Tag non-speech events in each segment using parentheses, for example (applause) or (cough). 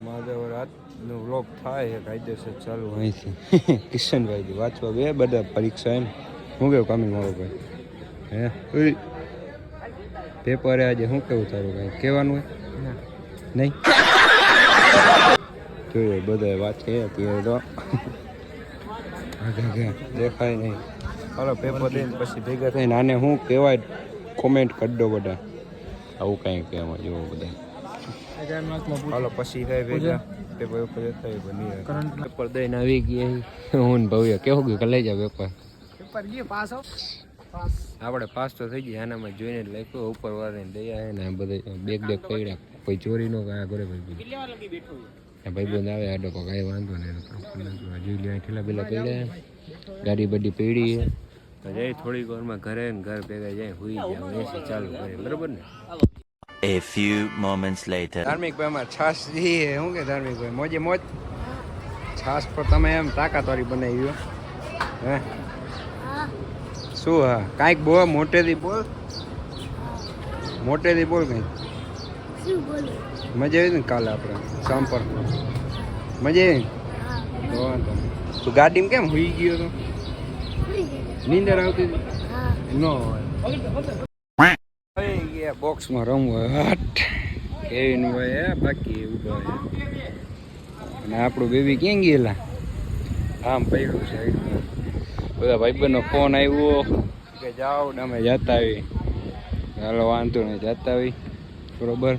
મહાદેવ રાતનો વ્લોગ થાય છે કાયદેસર ચાલુ અહીંથી. (laughs) કિશનભાઈથી વાંચવા બે બધા પરીક્ષા એમ. શું કેવું કામી મારો ભાઈ? હે? પેપરે આજે શું કેવું તારું કાંઈ કહેવાનું હોય? નહીં? (laughs) જોઈએ બધા વાંચે તો. (laughs) દેખાય નહીં. ચાલો પેપર દઈને પછી ભેગા થઈને આને શું કહેવાય કોમેન્ટ કરી દો બધા. આવું કાંઈ કહેવા જેવું બધા હાલો પછી થાય ભેગા. પેપર ઉપર થાય બની પેપર દઈને આવી ગયા હું ભવ્ય. કેવું ગયું? કલે જા પેપર? આપણે પાસ તો થઈ ગયા. આનામાં જોઈને લખ્યું ઉપર વાળીને દયા હે ને આ બધા બેગ બેગ પડ્યા. કોઈ ચોરી નો કાંઈ કરે ભાઈ. ભાઈ બંધ આવે આડો કોઈ કાંઈ વાંધો નહીં. જોઈ લે ઠેલા પેલા પડ્યા ગાડી બડી પડી જાય તો થોડીક વારમાં ઘરે ઘર ભેગા જાય હુઈ જાય એસી ચાલુ કરે. બરોબર ને? A few moments later. ધાર્મિક ભાઈ અમારે છાશ જી શું કે ધાર્મિક ભાઈ? મોજે મોજ. છાશ પર તમે એમ તાકાતવાળી બનાવી હે. શું હા? કાંઈક બોલ મોટેથી બોલ. મોટેથી બોલ કંઈક. શું બોલું? મજા આવી ને કાલે આપણે સંપર્ક મજા આવી? તો ગાડીમાં કેમ હુઈ ગયો તો? નીંદર આવતી હતી? હા. નો હોય. ગયા બોક્સમાં રમવું હટ. કેવીન ભાઈ હે? બાકી ઊભા છે અને આપણું બેબી ક્યાં ગયેલા? આમ પડ્યું સાઈડમાં. બધા ભાઈબંધનો ફોન આવ્યો કે જાઓ ને અમે જતા આવી હાલો વાંધો નહીં જતા આવી બરોબર?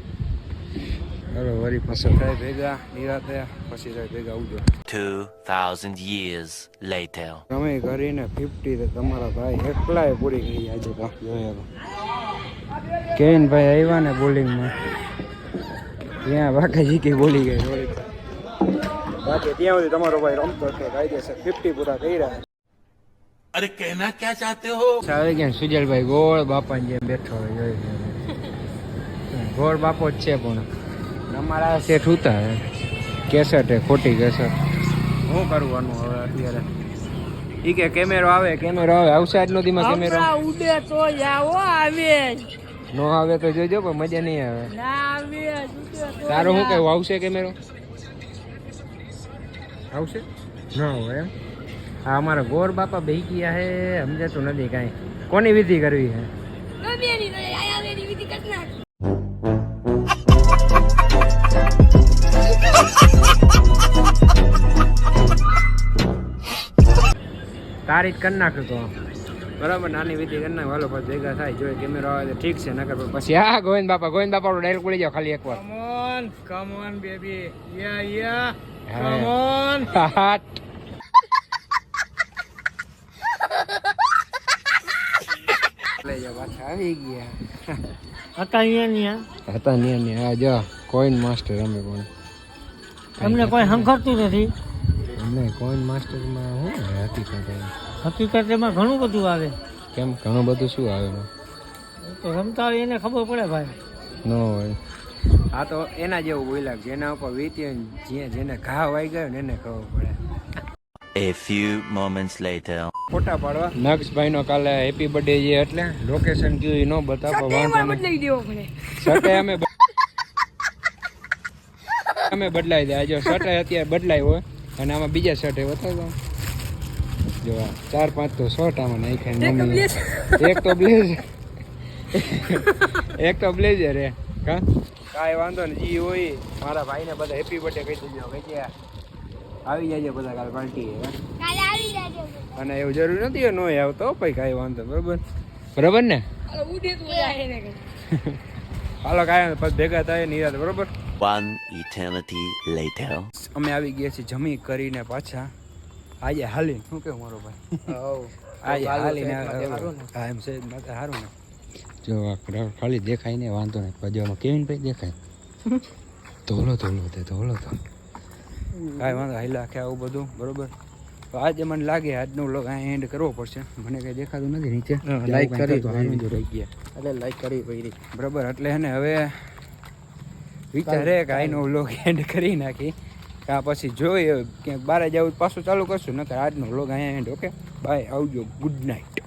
હાલો વળી પાછળ થાય ભેગા નિરાતે પછી થાય ભેગા આવજો. 2000 years later. તમે કરીને ફિફ્ટી તો તમારા ભાઈ એકલાય પૂરી કરી આજે તો જોઈએ કેવિનભાઈ આવ્યા ને બોલિંગમાં? ત્યાં વાકાજી કે બોલી ગઈ રોલિંગ બાકી ત્યાં સુધી તમારો ભાઈ રમતો છે કાયદેસર ફિફ્ટી પૂરા થઈ રહ્યા અરે કહેના ક્યાં ચાહતે હો? આવે સુજલભાઈ ગોળ બાપાની જેમ બેઠો હોય ગોળ બાપો જ છે પણ. અમારા શેઠ ઉતા કેસેટ ખોટી કેસેટ. શું કરવાનું હવે અત્યારે? ઈ કે કેમેરો આવે કેમેરો આવે. આવશે આટલો દીમાં કેમેરો. ઉડે તો જાઓ આવે નો આવે તો જોજો પણ મજા નહીં આવે. ના આવે તારો શું કહેવું આવશે કેમેરો? આવશે? ના હોય એમ. હા અમારા ગોર બાપા બેહી ગયા હે સમજાતું નથી કાંઈ. કોની વિધિ કરવી ની વેરી વિધિ કરી નાખ. તારી જ કરી નાખ્યું તો બરાબર નાની વિધિ કરી નાખ હાલો પછી ભેગા થાય જોઈએ કેમેરો આવે તો ઠીક છે નકર પછી હા ગોવિંદ બાપા ગોવિંદ બાપા ડાયરેક્ટ પડી જાવ ખાલી એકવાર on, come on, baby. Yeah, yeah. હા. Come on. (laughs) હાટ. લઈ જાઓ પાછા આવી ગયા હતા અહીંયા ને અહીંયા. હતા ને ને આ જો કોઈન માસ્ટર અમે પણ તમને કોઈ સંખરતું નથી અમને કોઈન માસ્ટરમાં શું હકીકત એમ? હકીકત એમાં ઘણું બધું આવે. કેમ? ઘણું બધું શું આવે તો રમતા હોય એને ખબર પડે ભાઈ. ન હોય. આ તો એના જેવું બોલ્યા જેના ઉપર વીતી હોય જે જેને ઘા વાઈ ગયો ને એને ખબર પડે. A few moments later. ફોટા પાડવા. નક્ષભાઈ નો કાલે હેપી બર્થડે છે એટલે લોકેશન કયું ન બતાવો વાંધો નહીં બદલાઈ દેવો પડે સટે અમે અમે બદલાઈ દે. આજે સટે અત્યારે બદલાય હોય અને આમાં બીજા સટે બતાવો. જો ચાર પાંચ તો શર્ટ આમાં નાખ્યા ને એક તો બ્લેઝર એક તો બ્લેઝર હે કા? કાંઈ વાંધો ને જી હોય. મારા ભાઈને બધા હેપી બર્થડે કહી દેજો. કે કે આવી જાય બધા કાલ પાર્ટી કાલે આવી જાજો અને એવું જરૂર નથી નો આવતો પછી કાંઈ વાંધો બરોબર? બરોબર ને? હાલો કાંઈ પછી ભેગા થાય નિરાત બરોબર? One eternity later. અમે આવી ગયા છીએ જમી કરીને પાછા. આજે હાલી શું કે મારો ભાઈ? આજે હાલીને હા એમ છે સારું ને. જો ખાલી દેખાય ને વાંધો નહીં. પજામાં કેવિન ભાઈ દેખાય? ધોલો ધોલો તે ધોલો તો કાંઈ વાંધો હાલ્યા આખે આવું બધું બરોબર? તો આજે મને લાગે આજનો વ્લોગ અહીં એન્ડ કરવો પડશે. મને કઈ દેખાતું નથી નીચે. લાઈક કરી તો જ રહી ગયા. એટલે લાઈક કરી પડી બરાબર એટલે હે ને હવે વિચારે કે આનો વ્લોગ એન્ડ કરી નાખી. કા પછી જોઈએ, ક્યાંક બારે જવું પાછું ચાલુ કરશું, નકર આજનો વ્લોગ અહીંયા એન્ડ ઓકે બાય આવજો. Good night